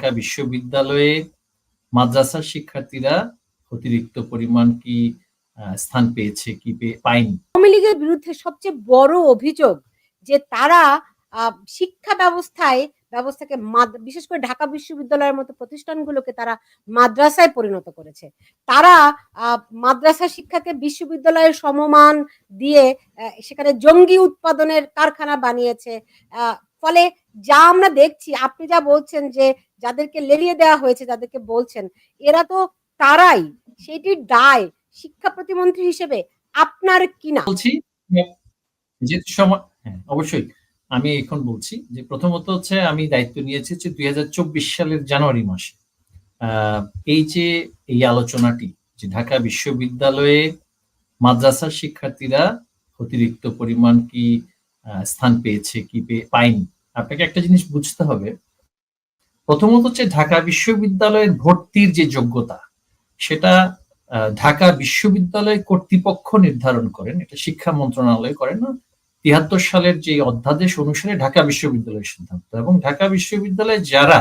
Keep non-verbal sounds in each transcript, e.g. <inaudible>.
ঢাকা বিশ্ববিদ্যালয়ে মাদ্রাসার শিক্ষার্থীরা অতিরিক্ত পরিমাণ কি স্থান পেয়েছে কি পায়নি? আওয়ামী লীগের বিরুদ্ধে সবচেয়ে বড় অভিযোগ যে তারা শিক্ষা ব্যবস্থায়, ব্যবস্থাকে বিশেষ করে ঢাকা বিশ্ববিদ্যালয়ের মতো প্রতিষ্ঠানগুলোকে তারা মাদ্রাসায় পরিণত করেছে। তারা মাদ্রাসা শিক্ষাকে বিশ্ববিদ্যালয়ের সমমান দিয়ে সেখানে জঙ্গি উৎপাদনের কারখানা বানিয়েছে ফলে যা আমরা দেখছি, আপনি যা বলছেন যে যাদেরকে লেলিয়ে দেওয়া হয়েছে, যাদেরকে বলছেন, এরা তো তারাই। সেটির দায় শিক্ষা প্রতিমন্ত্রী হিসেবে। আপনার কি না? বলছি যে সময় হ্যাঁ অবশ্যই। আমি এখন বলছি যে প্রথমত হচ্ছে আমি দায়িত্ব নিয়েছি যে দুই হাজার চব্বিশ সালের জানুয়ারি মাসে। এই যে এই আলোচনাটি যে ঢাকা বিশ্ববিদ্যালয়ে মাদ্রাসার শিক্ষার্থীরা অতিরিক্ত পরিমাণ কি স্থান পেয়েছে কি পায়নি। আপনাকে একটা জিনিস বুঝতে হবে। প্রথমত হচ্ছে ঢাকা বিশ্ববিদ্যালয়ের ভর্তির যে যোগ্যতা, সেটা ঢাকা বিশ্ববিদ্যালয় কর্তৃপক্ষ নির্ধারণ করেন। এটা শিক্ষা মন্ত্রণালয় করেন না। তিয়াত্তর সালের যে অধ্যাদেশ অনুসারে ঢাকা বিশ্ববিদ্যালয়ের সিদ্ধান্ত এবং ঢাকা বিশ্ববিদ্যালয়ে যারা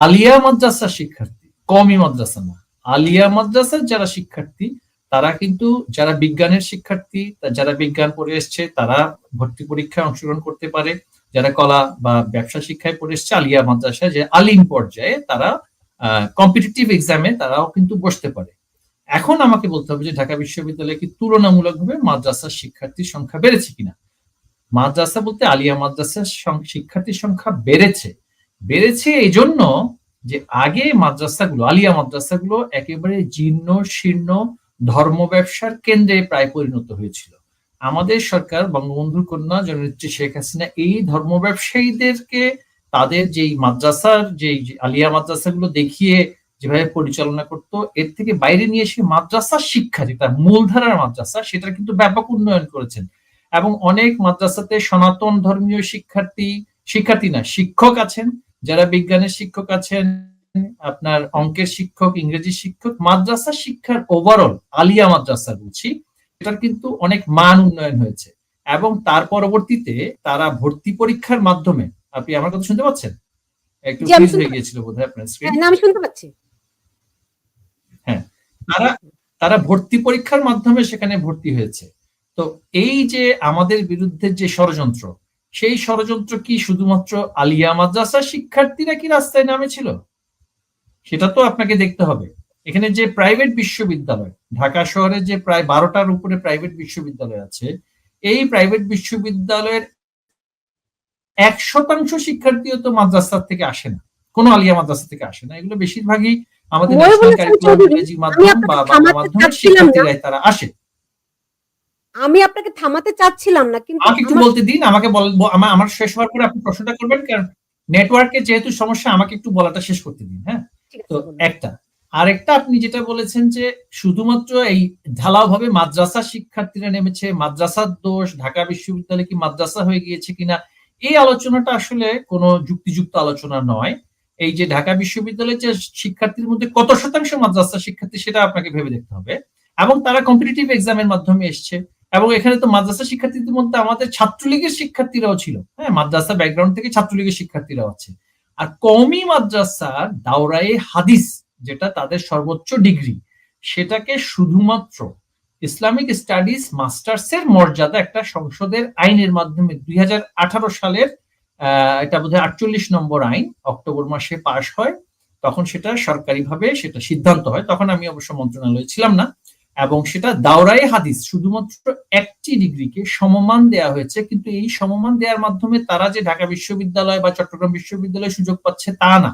আলিয়া মাদ্রাসার শিক্ষার্থী কমই মাদ্রাসা না, আলিয়া মাদ্রাসার যারা শিক্ষার্থী তারা কিন্তু যারা বিজ্ঞানের শিক্ষার্থী যারা বিজ্ঞান পড়ে এসছে, তারা ভর্তি পরীক্ষায় অংশগ্রহণ করতে পারে। যারা কলা বা ব্যবসা শিক্ষায় পড়ে এসছে, আলিয়া মাদ্রাসায় যে আলিম পর্যায়ে তারা কম্পিটিটিভ এক্সামে তারাও কিন্তু বসতে পারে। এখন আমাকে বলতে হবে যে ঢাকা বিশ্ববিদ্যালয়ে কি তুলনামূলকভাবে মাদ্রাসার শিক্ষার্থীর সংখ্যা বেড়েছে কিনা? মাদ্রাসা বলতে আলিয়া মাদ্রাসার শিক্ষার্থীর সংখ্যা বেড়েছে। বেড়েছে এই জন্য যে আগে মাদ্রাসাগুলো, আলিয়া মাদ্রাসাগুলো একেবারে জীর্ণ, শীর্ণ ধর্ম ব্যবসার কেন্দ্রে প্রায় পরিণত হয়েছিল। আমাদের সরকার বঙ্গবন্ধুর কন্যা জননেত্রী শেখ হাসিনা এই ধর্ম ব্যবসায়ীদেরকে তাদের যেই মাদ্রাসার যে আলিয়া মাদ্রাসাগুলো দেখিয়ে যেভাবে পরিচালনা করত, এর থেকে বাইরে নিয়ে এসে মাদ্রাসার শিক্ষা যেটা মূলধারার মাদ্রাসা সেটা কিন্তু ব্যাপক উন্নয়ন করেছেন। এবং অনেক মাদ্রাসাতে সনাতন ধর্মীয় শিক্ষার্থী শিক্ষার্থী না, শিক্ষক আছেন, যারা বিজ্ঞানের শিক্ষক আছেন আপনার অঙ্কের শিক্ষক ইংরেজি শিক্ষক মাদ্রাসা শিক্ষার ওভারঅল আলিয়া মাদ্রাসা বলছি এটার কিন্তু অনেক মান উন্নয়ন হয়েছে। এবং তার পরবর্তীতে তারা ভর্তি পরীক্ষার মাধ্যমে আপনি আমার কথা শুনতে পাচ্ছেন? একটু জি, আমি freeze হয়ে গিয়েছিল বোধহয় আপনার স্ক্রিন হ্যাঁ, না আমি শুনতে পাচ্ছি। হ্যাঁ তারা তারা ভর্তি পরীক্ষার মাধ্যমে সেখানে ভর্তি হয়েছে। তো এই যে আমাদের বিরুদ্ধে যে ষড়যন্ত্র সেই ষড়যন্ত্র কি শুধুমাত্র আলিয়া মাদ্রাসা শিক্ষার্থীরা কি রাস্তায় নামেছিল? সেটা তো আপনাকে দেখতে হবে। এখানে যে প্রাইভেট বিশ্ববিদ্যালয় ঢাকা শহরে যে প্রায় বারোটার উপরে প্রাইভেট বিশ্ববিদ্যালয় আছে এই প্রাইভেট বিশ্ববিদ্যালয়ের এক শতাংশ শিক্ষার্থীও তো মাদ্রাসা থেকে আসে না। কোনো আলিয়া মাদ্রাসা থেকে আসে না। এগুলো বেশিরভাগই আমাদের মাধ্যম বা। শিক্ষার্থীরাই তারা আসে। আমি আপনাকে থামাতে চাচ্ছিলাম না কিন্তু আমাকে একটু বলতে দিন আমাকে আমার শেষ হওয়ার পরে আপনি প্রশ্নটা করবেন কারণ নেটওয়ার্কে যেহেতু সমস্যা আমাকে একটু বলাটা শেষ করতে দিন হ্যাঁ? তো। একটা। আরেকটা আপনি যেটা বলেছেন যে শুধুমাত্র এই ঢালাও ভাবে মাদ্রাসা শিক্ষার্থীরা নেমেছে মাদ্রাসার দোষ ঢাকা বিশ্ববিদ্যালয় কি মাদ্রাসা হয়ে গিয়েছে কিনা এই আলোচনাটা আসলে কোনো যুক্তিযুক্ত আলোচনা নয়। এই যে ঢাকা বিশ্ববিদ্যালয়ের যে শিক্ষার্থীর মধ্যে কত শতাংশ মাদ্রাসা শিক্ষার্থী সেটা আপনাকে ভেবে দেখতে হবে। এবং তারা কম্পিটিটিভ এক্সামের মাধ্যমে এসছে। এবং এখানে তো মাদ্রাসা শিক্ষার্থীদের মধ্যে আমাদের ছাত্রলীগের শিক্ষার্থীরাও ছিল। হ্যাঁ মাদ্রাসা ব্যাকগ্রাউন্ড থেকে ছাত্রলীগের শিক্ষার্থীরাও আছে। আর কওমি মাদ্রাসা দাওরায়ে হাদিস, যেটা তাদের সর্বোচ্চ ডিগ্রি, সেটাকে শুধুমাত্র ইসলামিক স্টাডিজ মাস্টার্স এর মর্যাদা একটা সংসদের আইনের মাধ্যমে দুই হাজার আঠারো সালের এটা বোধহয় আটচল্লিশ নম্বর আইন, অক্টোবর মাসে পাশ হয়, তখন সেটা সরকারিভাবে সেটা সিদ্ধান্ত হয়, তখন আমি অবশ্য মন্ত্রণালয়ে ছিলাম না। এবং সেটা দাওরায়ে হাদিস, শুধুমাত্র একটি ডিগ্রিকে সমমান দেয়া হয়েছে, কিন্তু এই সমমান দেওয়ার মাধ্যমে তারা যে ঢাকা বিশ্ববিদ্যালয় বা চট্টগ্রাম বিশ্ববিদ্যালয়ে সুযোগ পাচ্ছে তা না।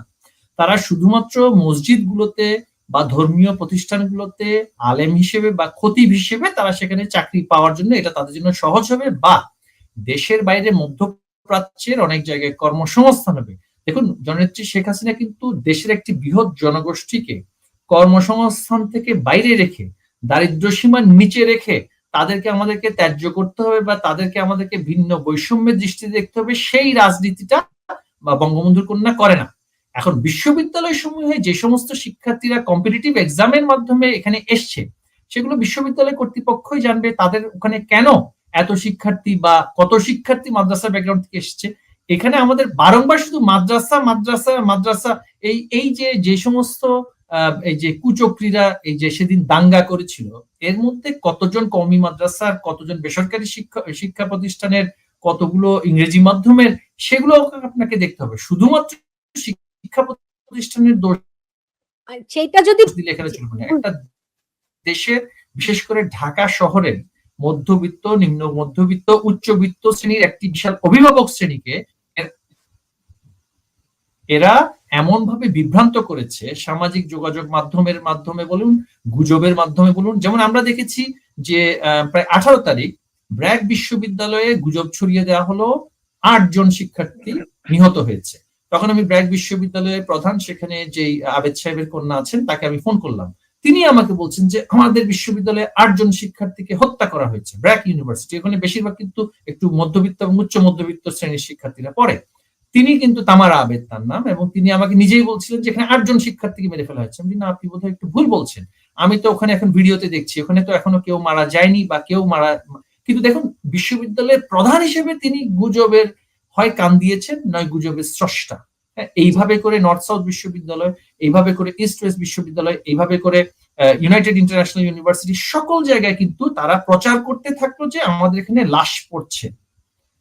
তারা শুধুমাত্র মসজিদগুলোতে বা ধর্মীয় প্রতিষ্ঠানগুলোতে আলেম হিসেবে বা খতিব হিসেবে তারা সেখানে চাকরি পাওয়ার জন্য এটা তাদের জন্য সহজ হবে বা দেশের বাইরে মধ্যপ্রাচ্যের অনেক জায়গায় কর্মসংস্থান হবে। দেখুন, জননেত্রী শেখ হাসিনা কিন্তু দেশের একটি বৃহৎ জনগোষ্ঠীকে কর্মসংস্থান থেকে বাইরে রেখে দারিদ্র সীমার নিচে রেখে তাদেরকে আমাদেরকে ত্যায্য করতে হবে বা তাদেরকে আমাদেরকে ভিন্ন বৈষম্যের দৃষ্টি দেখতে হবে, সেই রাজনীতিটা বা বঙ্গবন্ধুর কন্যা করে না। এখন বিশ্ববিদ্যালয় সমূহে যে সমস্ত শিক্ষার্থীরা কম্পিটিটিভ এক্সামের মাধ্যমে এখানে এসছে, সেগুলো বিশ্ববিদ্যালয় কর্তৃপক্ষই জানবে তাদের ওখানে কেন এত শিক্ষার্থী বা কত শিক্ষার্থী মাদ্রাসা ব্যাকগ্রাউন্ড থেকে এসছে। এখানে আমাদের বারংবার শুধু মাদ্রাসা মাদ্রাসা মাদ্রাসা, এই এই যে যে সমস্ত এই যে কুচক্রীরা এই যে সেদিন দাঙ্গা করেছিল এর মধ্যে কতজন কওমি মাদ্রাসার কতজন বেসরকারি শিক্ষা শিক্ষা প্রতিষ্ঠানের কতগুলো ইংরেজি মাধ্যমের সেগুলো আপনাকে দেখতে হবে। শুধুমাত্র শিক্ষা প্রতিষ্ঠানের দোষ সেইটা যদি দিলে এখানে চলবে না। একটা দেশের বিশেষ করে ঢাকা শহরের মধ্যবিত্ত নিম্ন মধ্যবিত্ত উচ্চবিত্ত শ্রেণির একটি বিশাল অভিভাবক শ্রেণীকে এর- এরা এমন ভাবে বিভ্রান্ত করেছে সামাজিক যোগাযোগ মাধ্যমের মাধ্যমে বলুন, গুজবের মাধ্যমে বলুন। যেমন আমরা দেখেছি যে প্রায় আঠারো তারিখ ব্র্যাক বিশ্ববিদ্যালয়ে গুজব ছড়িয়ে দেওয়া হলো, আটজন শিক্ষার্থী নিহত হয়েছে। তখন আমি ব্র্যাক বিশ্ববিদ্যালয়ের প্রধান, সেখানে যে আবেদ সাহেবের কন্যা আছেন, তাকে আমি ফোন করলাম। তিনি আমাকে বলছেন যে, আমাদের বিশ্ববিদ্যালয়ে আটজন শিক্ষার্থীকে হত্যা করা হয়েছে, ব্র্যাক ইউনিভার্সিটি। এখানে বেশিরভাগ কিন্তু একটু মধ্যবিত্ত এবং উচ্চ মধ্যবিত্ত শ্রেণির শিক্ষার্থীরা পড়ে। তিনি কিন্তু তামারা আবেদ তার নাম এবং তিনি আমাকে নিজেই বলছিলেন যে এখানে আটজন শিক্ষার্থীকে মেরে ফেলা হয়েছে। আমি না আপনি বোধহয় একটু ভুল বলছেন। আমি তো ওখানে এখন ভিডিওতে দেখছি। ওখানে তো এখনও কেউ মারা যায়নি বা কেউ মারা কিন্তু দেখুন বিশ্ববিদ্যালয়ের প্রধান হিসেবে তিনি গুজবের হয় কান দিয়েছেন নয় গুজবের স্রষ্টা। হ্যাঁ, এইভাবে করে নর্থ সাউথ বিশ্ববিদ্যালয় এইভাবে করে ইস্ট ওয়েস্ট বিশ্ববিদ্যালয় এইভাবে করে ইউনাইটেড ইন্টারন্যাশনাল ইউনিভার্সিটি সকল জায়গায় কিন্তু তারা প্রচার করতে থাকল যে আমাদের এখানে লাশ পড়ছে।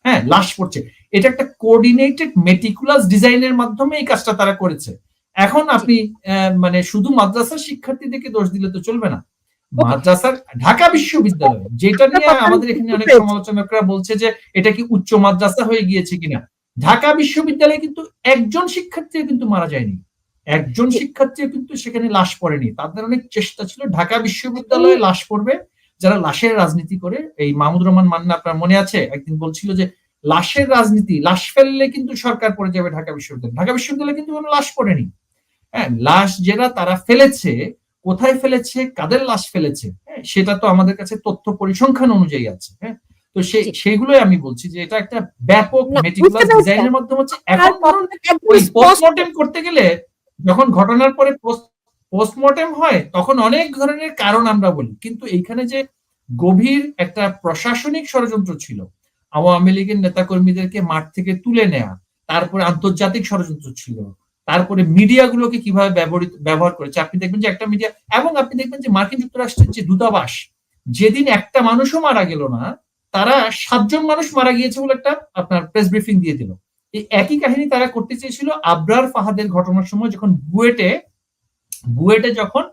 হ্যাঁ লাশ পড়ছে। এটা একটা কোঅর্ডিনেটেড মেটিকুলাস ডিজাইনের মাধ্যমে এই কাজটা তারা করেছে। এখন আপনি মানে শুধু মাদ্রাসার শিক্ষার্থীদেরকে দোষ দিলে তো চলবে না। মাদ্রাসার ঢাকা বিশ্ববিদ্যালয় যেটা নিয়ে আমাদের এখানে অনেক সমালোচকরা বলছে যে এটা কি উচ্চ মাদ্রাসা হয়ে গিয়েছে কিনা? ঢাকা বিশ্ববিদ্যালয়ে কিন্তু একজন শিক্ষার্থী কিন্তু মারা যায়নি। একজন শিক্ষার্থী কিন্তু সেখানে লাশ পড়েনি। তাদের অনেক চেষ্টা ছিল। ঢাকা বিশ্ববিদ্যালয়ে লাশ পড়বে। যারা লাশের রাজনীতি করে এই মাহমুদ রহমান মান্না আপনার মনে আছে? একদিন বলছিল যে লাশের রাজনীতি লাশ ফেললে কিন্তু সরকার পড়ে যাবে ঢাকা বিশ্ববিদ্যালয়। ঢাকা বিশ্ববিদ্যালয়ে কিন্তু কোনো লাশ পড়েনি। হ্যাঁ লাশ যারা তারা ফেলেছে কোথায় ফেলেছে কাদের লাশ ফেলেছে হ্যাঁ সেটা তো আমাদের কাছে তথ্য পরিসংখ্যান অনুযায়ী আছে হ্যাঁ। তো সেই জি। সেগুলোই আমি বলছি যে এটা একটা ব্যাপক মেটিকুলাস ডিজাইনের মাধ্যমে হচ্ছে এখন ওই পোস্টমর্টেম করতে গেলে যখন ঘটনার পরে পোস্টমর্টেম হয় তখন অনেক ধরনের কারণ আমরা বলি। কিন্তু এইখানে যে গভীর একটা প্রশাসনিক ষড়যন্ত্র ছিল আওয়ামী লীগের নেতাকর্মীদেরকে মাঠ থেকে তুলে নেয়া, তারপরে আন্তর্জাতিক ষড়যন্ত্র ছিল, তারপরে মিডিয়াগুলোকে কীভাবে ব্যবহৃত, ব্যবহার করেছে, আপনি দেখবেন যে একটা মিডিয়া এবং আপনি দেখবেন যে মার্কিন যুক্তরাষ্ট্রের যে দূতাবাস, যেদিন একটা মানুষও মারা গেল না, তারা সাতজন মানুষ মারা গিয়েছে বলে একটা আপনার প্রেস ব্রিফিং দিয়ে দিল। এই একই কাহিনী তারা করতে চেয়েছিল আবরার ফাহাদের ঘটনার সময় যখন বুয়েটে বুয়েটে যখন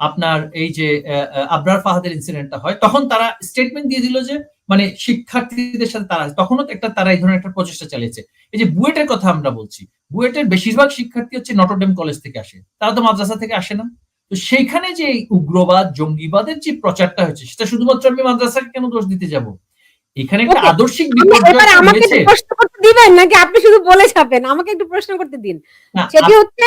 আপনার এই যে আবরার ফাহাদের ইনসিডেন্টটা হয়, তখন তারা স্টেটমেন্ট দিয়ে দিল যে মানে শিক্ষার্থীদের সাথে তারা তখনও একটা তারা এই ধরনের একটা প্রচেষ্টা চালিয়েছে। এই যে বুয়েটের কথা আমরা বলছি বুয়েটের বেশিরভাগ শিক্ষার্থী হচ্ছে নটরডেম কলেজ থেকে আসে। তারা তো মাদ্রাসা থেকে আসে না। তো সেইখানে যে উগ্রবাদ জঙ্গিবাদের যে প্রচারটা হয়েছে সেটা শুধুমাত্র আমি মাদ্রাসাকে কেন দোষ দিতে যাব? এখানে একটা আদর্শিক আমাকে প্রশ্ন করতে দিবেন? নাকি আপনি শুধু বলে যাবেন? আমাকে একটু প্রশ্ন করতে দিন। সেটি হচ্ছে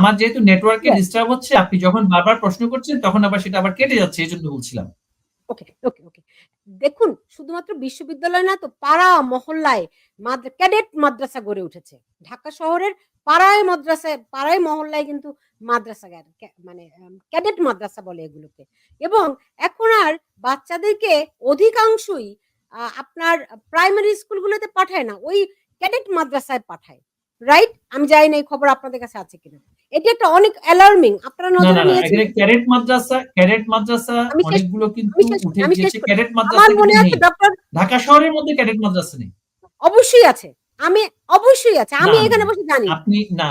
আমার যেহেতু নেটওয়ার্কে ডিস্টার্ব হচ্ছে আপনি যখন বারবার প্রশ্ন করছেন তখন আবার সেটা আবার কেটে যাচ্ছে এই জন্য বলছিলাম। ওকে ওকে ওকে। দেখুন, শুধুমাত্র বিশ্ববিদ্যালয় না, তো পাড়া মহল্লায় মাদ্রা- ক্যাডেট মাদ্রাসা গড়ে উঠেছে। ঢাকা শহরের পাড়ায় মাদ্রাসায়, পাড়ায় মহল্লায় কিন্তু মাদ্রাসা মানে ক্যাডেট মাদ্রাসা বলে এগুলোকে। এবং এখন আর বাচ্চাদেরকে অধিকাংশই আপনার প্রাইমারি স্কুলগুলোতে পাঠায় না, ওই ক্যাডেট মাদ্রাসায় পাঠায়। রাইট? আমি জানি না, এই খবর আপনাদের কাছে আছে কিনা। এটি একটা অনেক অ্যালার্মিং আপনারা নজরে নিয়েছেন। ক্যারেট মাদ্রাসা ক্যারেট মাদ্রাসা অনেকগুলো কিন্তু উঠে গিয়েছে। করি। ক্যারেট আমার মাদ্রাসা মনে আছে ডক্টর ঢাকা শহরের মধ্যে ক্যাডেট মাদ্রাসা নেই। অবশ্যই আছে। আমি অবশ্যই আছে। আমি এখানে বসে জানি। আপনি না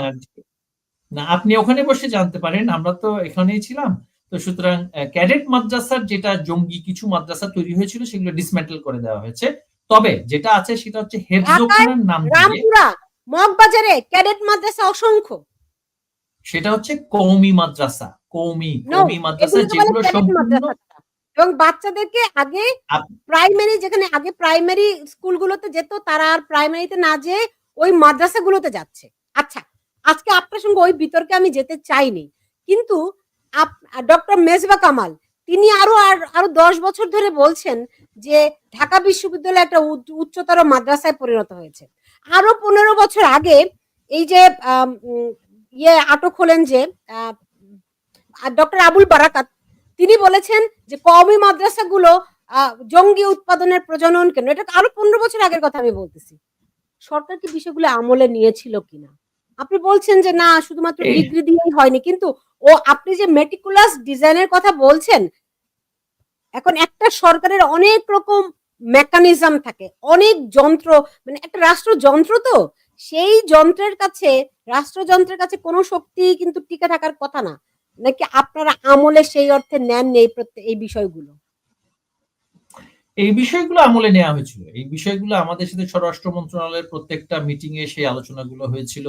না আপনি ওখানে বসে জানতে পারেন। আমরা তো এখানেই ছিলাম। তো সুতরাং ক্যাডেট মাদ্রাসার যেটা জঙ্গি কিছু মাদ্রাসা তৈরি হয়েছিল সেগুলো ডিসমেন্টেল করে দেওয়া হয়েছে। তবে যেটা আছে সেটা হচ্ছে হেফজোখানার নাম রামপুরা মগবাজারে ক্যাডেট মাদ্রাসা অসংখ্য। সেটা হচ্ছে কৌমি মাদ্রাসা। কৌমি কৌমি মাদ্রাসা যেগুলো সম্পূর্ণ এবং বাচ্চাদেরকে আগে প্রাইমারি যেখানে আগে প্রাইমারি স্কুলগুলোতে যেত তারা আর প্রাইমারিতে না যেয়ে ওই মাদ্রাসাগুলোতে যাচ্ছে। আচ্ছা আজকে আপনার সঙ্গে ওই বিতর্কে আমি যেতে চাইনি। কিন্তু ডক্টর মেজবা কামাল তিনি আরও আর আরও দশ বছর ধরে বলছেন যে ঢাকা বিশ্ববিদ্যালয় একটা উচ্চতর মাদ্রাসায় পরিণত হয়েছে। আরও পনেরো বছর আগে এই যে ইয়ে আটক হলেন যে ডক্টর আবুল বারাকাত তিনি বলেছেন যে কওমি মাদ্রাসাগুলো জঙ্গি উৎপাদনের প্রজনন কেন এটা আরও পনেরো বছর আগের কথা আমি বলতেছি। সরকার কি বিষয়গুলো আমলে নিয়েছিল কিনা? আপনি বলছেন যে না শুধুমাত্র ডিগ্রি দিয়েই হয়নি কিন্তু ও আপনি যে মেটিকুলাস ডিজাইনের কথা বলছেন এখন একটা সরকারের অনেক রকম মেকানিজম থাকে অনেক যন্ত্র মানে একটা রাষ্ট্র যন্ত্র তো সেই যন্ত্রের কাছে, রাষ্ট্রযন্ত্রের কাছে কোনো শক্তি কিন্তু টিকে থাকার কথা না। নাকি আপনারা আমলে সেই অর্থে নেন প্রত্যেক এই বিষয়গুলো? এই বিষয়গুলো আমলে নেওয়া হয়েছিল। এই বিষয়গুলো আমাদের সাথে স্বরাষ্ট্র মন্ত্রণালয়ের প্রত্যেকটা মিটিং এ সেই আলোচনাগুলো হয়েছিল।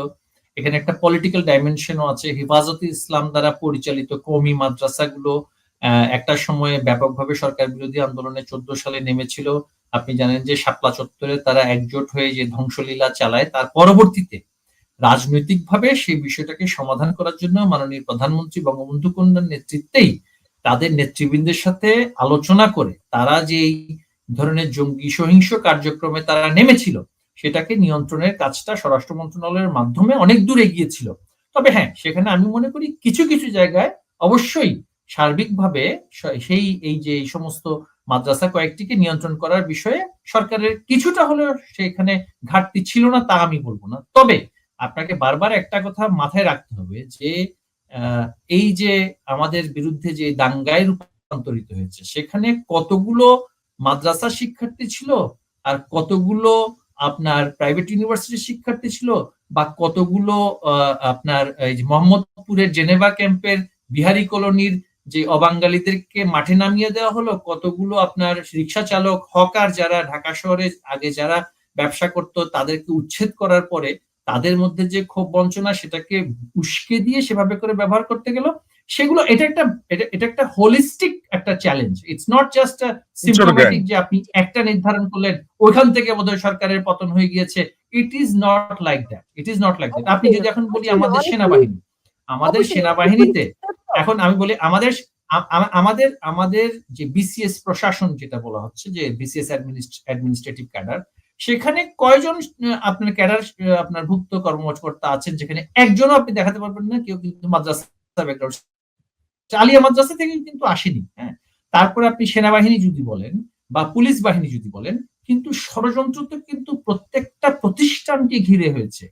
এখানে একটা পলিটিক্যাল ডাইমেনশনও আছে। হেফাজতে ইসলাম দ্বারা পরিচালিত কমি মাদ্রাসাগুলো একটা সময়ে ব্যাপকভাবে সরকার বিরোধী আন্দোলনে চোদ্দ সালে নেমেছিল। আপনি জানেন যে শাপলা চত্বরে তারা একজোট হয়ে যে ধ্বংসলীলা চালায়, তার পরবর্তীতে রাজনৈতিকভাবে সেই বিষয়টাকে সমাধান করার জন্য মাননীয় প্রধানমন্ত্রী বঙ্গবন্ধু কন্যার নেতৃত্বেই তাদের নেতৃবৃন্দের সাথে আলোচনা করে তারা যে ধরনের জঙ্গি সহিংস কার্যক্রমে তারা নেমেছিল, সেটাকে নিয়ন্ত্রণের কাজটা স্বরাষ্ট্র মন্ত্রণালয়ের মাধ্যমে অনেক দূর এগিয়েছিল। তবে হ্যাঁ সেখানে আমি মনে করি কিছু কিছু জায়গায় অবশ্যই সার্বিকভাবে সেই, এই যে এই সমস্ত মাদ্রাসা কয়েকটিকে নিয়ন্ত্রণ করার বিষয়ে সরকারের কিছুটা হলেও সেখানে ঘাটতি ছিল না তা আমি বলব না। তবে আপনাকে বারবার একটা কথা মাথায় রাখতে হবে যে এই যে আমাদের বিরুদ্ধে যে দাঙ্গায় রূপান্তরিত হয়েছে, সেখানে কতগুলো মাদ্রাসা শিক্ষার্থী ছিল আর কতগুলো আপনার প্রাইভেট ইউনিভার্সিটির শিক্ষার্থী ছিল বা কতগুলো আপনার এই যে মোহাম্মদপুরের জেনেভা ক্যাম্পের বিহারি কলোনির যে অবাঙ্গালীদেরকে মাঠে নামিয়ে দেওয়া হলো কতগুলো আপনার রিক্সা চালক হকার যারা ঢাকা শহরে আগে যারা ব্যবসা করত তাদেরকে উচ্ছেদ করার পরে তাদের মধ্যে যে ক্ষোভ বঞ্চনা সেটাকে উস্কে দিয়ে সেভাবে করে ব্যবহার করতে গেল সেগুলো এটা একটা এটা এটা একটা হোলিস্টিক একটা challenge it's not just symptomatic যে আপনি একটা নির্ধারণ করলেন ওইখান থেকে বোধহয় সরকারের পতন হয়ে গিয়েছে। It is not like that it is not like that আপনি যদি এখন বলি আমাদের সেনাবাহিনী। আমাদের সেনাবাহিনীতে। <laughs> এখন আমি বলি আমাদের আমাদের আমাদের যে বিসিএস প্রশাসন যেটা বলা হচ্ছে যে বিসিএস অ্যাডমিনিস্ট্রেটিভ ক্যাডার সেখানে কয়জন আপনার ক্যাডার আপনার ভুক্ত কর্মকর্তা আছেন? যেখানে একজনও আপনি দেখাতে পারবেন না কেউ কিন্তু মাদ্রাসা ব্যাকগ্রাউন্ড আলিয়া মাদ্রাসা থেকে কিন্তু আসেনি হ্যাঁ। তারপরে আপনি সেনাবাহিনী যদি বলেন বা পুলিশ বাহিনী যদি বলেন কিন্তু ষড়যন্ত্র তো কিন্তু প্রত্যেকটা প্রতিষ্ঠানকে ঘিরে হয়েছে।